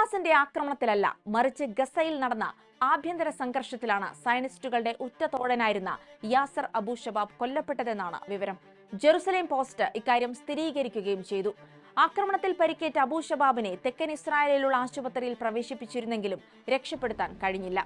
ഹമാസിന്റെ ആക്രമണത്തിലല്ല മറിച്ച് ഗസയിൽ നടന്ന ആഭ്യന്തര സംഘർഷത്തിലാണ് സയനിസ്റ്റുകളുടെ ഉറ്റതോഴനായിരുന്ന യാസർ അബു ഷബാബ് കൊല്ലപ്പെട്ടതെന്നാണ് വിവരം. ജെറുസലേം പോസ്റ്റ് ഇക്കാര്യം സ്ഥിരീകരിക്കുകയും ചെയ്തു. ആക്രമണത്തിൽ പരിക്കേറ്റ അബൂ ഷബാബിനെ തെക്കൻ ഇസ്രായേലിലുള്ള ആശുപത്രിയിൽ പ്രവേശിപ്പിച്ചിരുന്നെങ്കിലും രക്ഷപ്പെടുത്താൻ കഴിഞ്ഞില്ല.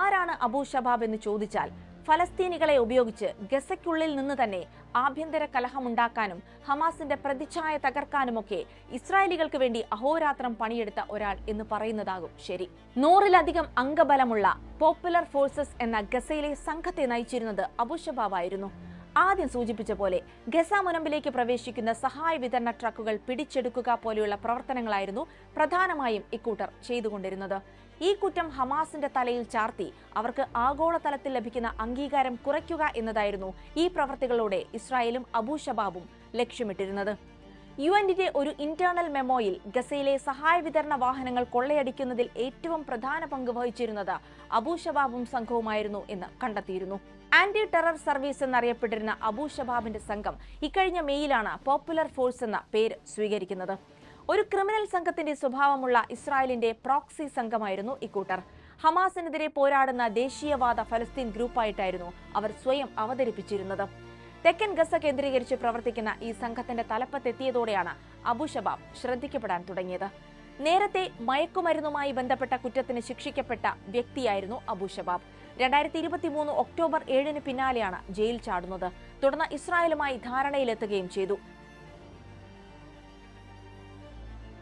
ആരാണ് അബൂ ഷബാബ് എന്ന് ചോദിച്ചാൽ ഫലസ്തീനികളെ ഉപയോഗിച്ച് ഗസയ്ക്കുള്ളിൽ നിന്ന് തന്നെ ആഭ്യന്തര കലഹമുണ്ടാക്കാനും ഹമാസിന്റെ പ്രതിച്ഛായ തകർക്കാനുമൊക്കെ ഇസ്രായേലികൾക്ക് വേണ്ടി അഹോരാത്രം പണിയെടുത്ത ഒരാൾ എന്ന് പറയുന്നതാകും ശരി. നൂറിലധികം അംഗബലമുള്ള പോപ്പുലർ ഫോഴ്സസ് എന്ന ഗസയിലെ സംഘത്തെ നയിച്ചിരുന്നത് അബൂ ഷബാബായിരുന്നു ആദ്യം സൂചിപ്പിച്ച പോലെ ഗസ മുനമ്പിലേക്ക് പ്രവേശിക്കുന്ന സഹായ വിതരണ ട്രക്കുകൾ പിടിച്ചെടുക്കുക പോലെയുള്ള പ്രവർത്തനങ്ങളായിരുന്നു പ്രധാനമായും ഇക്കൂട്ടർ ചെയ്തുകൊണ്ടിരുന്നത്. ഈ കുറ്റം ഹമാസിന്റെ തലയിൽ ചാർത്തി അവർക്ക് ആഗോളതലത്തിൽ ലഭിക്കുന്ന അംഗീകാരം കുറയ്ക്കുക എന്നതായിരുന്നു ഈ പ്രവർത്തികളോടെ ഇസ്രായേലും അബൂഷബാബും ലക്ഷ്യമിട്ടിരുന്നത്. യു എന്നിന്റെ ഒരു ഇന്റേണൽ മെമ്മോയിൽ ഗസയിലെ സഹായ വിതരണ വാഹനങ്ങൾ കൊള്ളയടിക്കുന്നതിൽ ഏറ്റവും പ്രധാന പങ്ക് വഹിച്ചിരുന്നത് അബൂ ഷബാബും സംഘവുമായിരുന്നു എന്ന് കണ്ടെത്തിയിരുന്നു. ആന്റി ടെറർ സർവീസ് എന്നറിയപ്പെട്ടിരുന്ന അബൂ ഷബാബിന്റെ സംഘം ഇക്കഴിഞ്ഞ മെയ്യിലാണ് പോപ്പുലർ ഫോഴ്സ് എന്ന പേര് സ്വീകരിക്കുന്നത്. ഒരു ക്രിമിനൽ സംഘത്തിന്റെ സ്വഭാവമുള്ള ഇസ്രായേലിന്റെ പ്രോക്സി സംഘമായിരുന്നു ഇക്കൂട്ടർ. ഹമാസിനെതിരെ പോരാടുന്ന ദേശീയവാദ ഫലസ്തീൻ ഗ്രൂപ്പായിട്ടായിരുന്നു അവർ സ്വയം അവതരിപ്പിച്ചിരുന്നത്. തെക്കൻ ഗസ കേന്ദ്രീകരിച്ച് പ്രവർത്തിക്കുന്ന ഈ സംഘത്തിന്റെ തലപ്പത്തെത്തിയതോടെയാണ് അബു ഷബാബ് ശ്രദ്ധിക്കപ്പെടാൻ തുടങ്ങിയത്. നേരത്തെ മയക്കുമരുന്നുമായി ബന്ധപ്പെട്ട കുറ്റത്തിന് ശിക്ഷിക്കപ്പെട്ട വ്യക്തിയായിരുന്നു അബു ഷബാബ് രണ്ടായിരത്തി ഇരുപത്തി മൂന്ന് ഒക്ടോബർ ഏഴിന് പിന്നാലെയാണ് ജയിൽ ചാടുന്നത്. തുടർന്ന് ഇസ്രായേലുമായി ധാരണയിലെത്തുകയും ചെയ്തു.